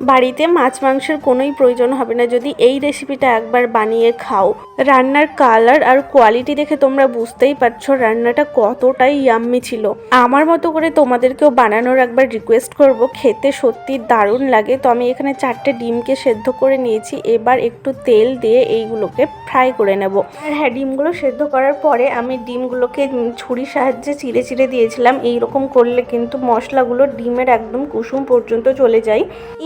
বাড়িতে মাছ মাংসের কোনোই প্রয়োজন হবে না। যদি এই রেসিপিটা একবার বানিয়ে খাও রান্নার কালার আর কোয়ালিটি দেখে তোমরা বুঝতেই পারছ রান্নাটা কতটাই ইয়াম্মি ছিল। আমার মতো করে তোমাদেরকেও বানানোর একবার রিকোয়েস্ট করব, খেতে সত্যি দারুণ লাগে। তো আমি এখানে চারটে ডিমকে সেদ্ধ করে নিয়েছি, এবার একটু তেল দিয়ে এইগুলোকে ফ্রাই করে নেব। আর হ্যাঁ ডিমগুলো সেদ্ধ করার পরে আমি ডিমগুলোকে ছুরির সাহায্যে চিড়ে চিড়ে দিয়েছিলাম, এইরকম করলে কিন্তু মশলাগুলো ডিমের একদম কুসুম পর্যন্ত চলে যায়।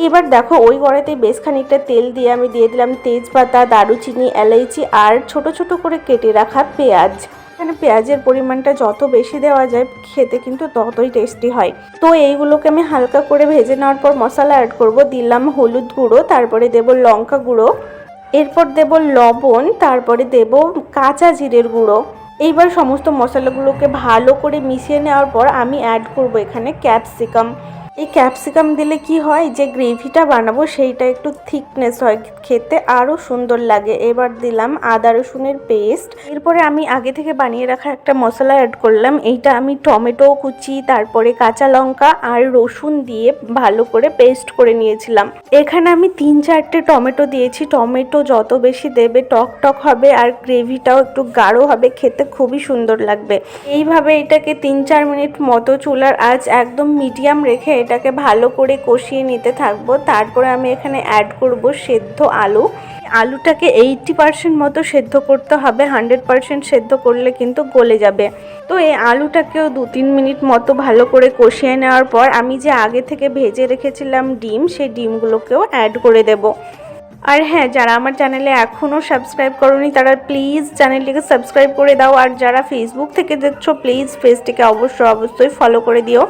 এবার দেখো, ওই কড়াইতে বেশ খানিকটা তেল দিয়ে আমি দিয়ে দিলাম তেজপাতা, দারুচিনি, এলাইচি আর ছোট ছোট করে কেটে রাখা পেঁয়াজ। এখানে পেঁয়াজের পরিমাণটা যত বেশি দেওয়া যায়, খেতে কিন্তু ততই টেস্টি হয়। তো এইগুলোকে আমি হালকা করে ভেজে নেওয়ার পর মশলা অ্যাড করব। দিলাম হলুদ গুঁড়ো, তারপরে দেব লঙ্কা গুঁড়ো। এরপর দেব লবণ, তারপরে দেব কাঁচা জিরের গুঁড়ো। এইবার সমস্ত মশলাগুলোকে ভালো করে মিশিয়ে নেওয়ার পর আমি অ্যাড করব এখানে ক্যাপসিকাম এই ক্যাপসিকাম দিলে কি হয়? যে গ্রেভিটা বানাবো, সেইটা একটু থিকনেস হয় খেতে আরও সুন্দর লাগে। এবার দিলাম আদা রসুনের পেস্ট এরপরে আমি আগে থেকে বানিয়ে রাখা একটা মশলা অ্যাড করলাম। এইটা আমি টমেটো কুচি, তারপরে কাঁচা লঙ্কা আর রসুন দিয়ে ভালো করে পেস্ট করে নিয়েছিলাম। এখানে আমি তিন চারটে টমেটো দিয়েছি। টমেটো যত বেশি দেবে, টক টক হবে আর গ্রেভিটাও একটু গাঢ় হবে, খেতে খুবই সুন্দর লাগবে। এইভাবে এটাকে তিন চার মিনিট মতো চুলার আঁচ একদম মিডিয়াম রেখে এটাকে ভালো করে কষিয়ে নিতে থাকব। তারপরে আমি এখানে অ্যাড করব সেদ্ধ আলু। আলুটাকে এইটটি পার্সেন্ট মতো সেদ্ধ করতে হবে। হান্ড্রেড পার্সেন্ট সেদ্ধ করলে কিন্তু গলে যাবে। তো এই আলুটাকেও দু তিন মিনিট মতো ভালো করে কষিয়ে নেওয়ার পর আমি যে আগে থেকে ভেজে রেখেছিলাম ডিম, সেই ডিমগুলোকেও অ্যাড করে দেব। আর হ্যাঁ যারা আমার চ্যানেলে এখনও সাবস্ক্রাইব করনি, তারা প্লিজ চ্যানেলটিকে সাবস্ক্রাইব করে দাও। আর যারা ফেসবুক থেকে দেখছ প্লিজ পেজটিকে অবশ্যই অবশ্যই ফলো করে দিও।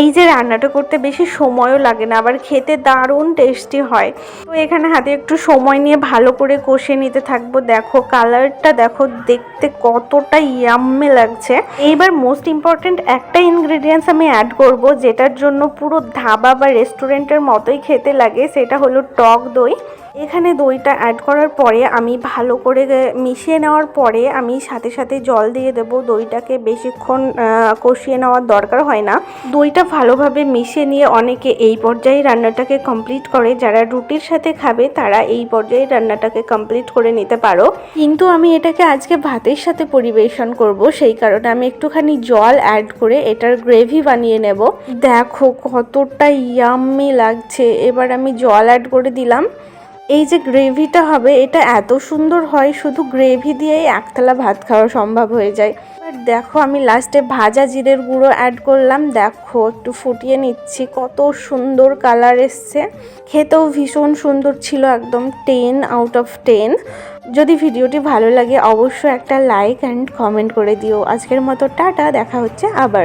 এই যে রান্নাটা করতে বেশি সময়ও লাগে না, আবার খেতে দারুণ টেস্টি হয়। তো এখানে হাতে একটু সময় নিয়ে ভালো করে কষে নিতে থাকব। দেখো কালারটা দেখো দেখতে কতটা ইয়াম্মে লাগছে। এইবার মোস্ট ইম্পর্ট্যান্ট একটা ইনগ্রেডিয়েন্টস আমি অ্যাড করব, যেটার জন্য পুরো ধাবা বা রেস্টুরেন্টের মতোই খেতে লাগে, সেটা হলো টক দই। এখানে দইটা অ্যাড করার পরে আমি ভালো করে মিশিয়ে নেওয়ার পরে আমি সাথে সাথে জল দিয়ে দেব। দইটাকে বেশিক্ষণ কষিয়ে নেওয়ার দরকার হয় না। দইটা ভালোভাবে মিশিয়ে নিয়ে অনেকে এই পর্যায়ে রান্নাটাকে কমপ্লিট করে। যারা রুটির সাথে খাবে, তারা এই পর্যায়ে রান্নাটাকে কমপ্লিট করে নিতে পারো। কিন্তু আমি এটাকে আজকে ভাতের সাথে পরিবেশন করব। সেই কারণে আমি একটুখানি জল অ্যাড করে এটার গ্রেভি বানিয়ে নেব। দেখো কতটা ইয়াম্মি লাগছে। এবার আমি জল অ্যাড করে দিলাম। এই যে গ্রেভিটা হবে, এটা এত সুন্দর হয়, শুধু গ্রেভি দিয়েই একতলা ভাত খাওয়া সম্ভব হয়ে যায়। এবার দেখো, আমি লাস্টে ভাজা জিরের গুঁড়ো অ্যাড করলাম। দেখো, একটু ফুটিয়ে নিচ্ছি, কত সুন্দর কালার এসছে। খেতেও ভীষণ সুন্দর ছিল, একদম টেন আউট অফ টেন যদি ভিডিওটি ভালো লাগে, অবশ্যই একটা লাইক অ্যান্ড কমেন্ট করে দিও। আজকের মতো টাটা, দেখা হচ্ছে আবার।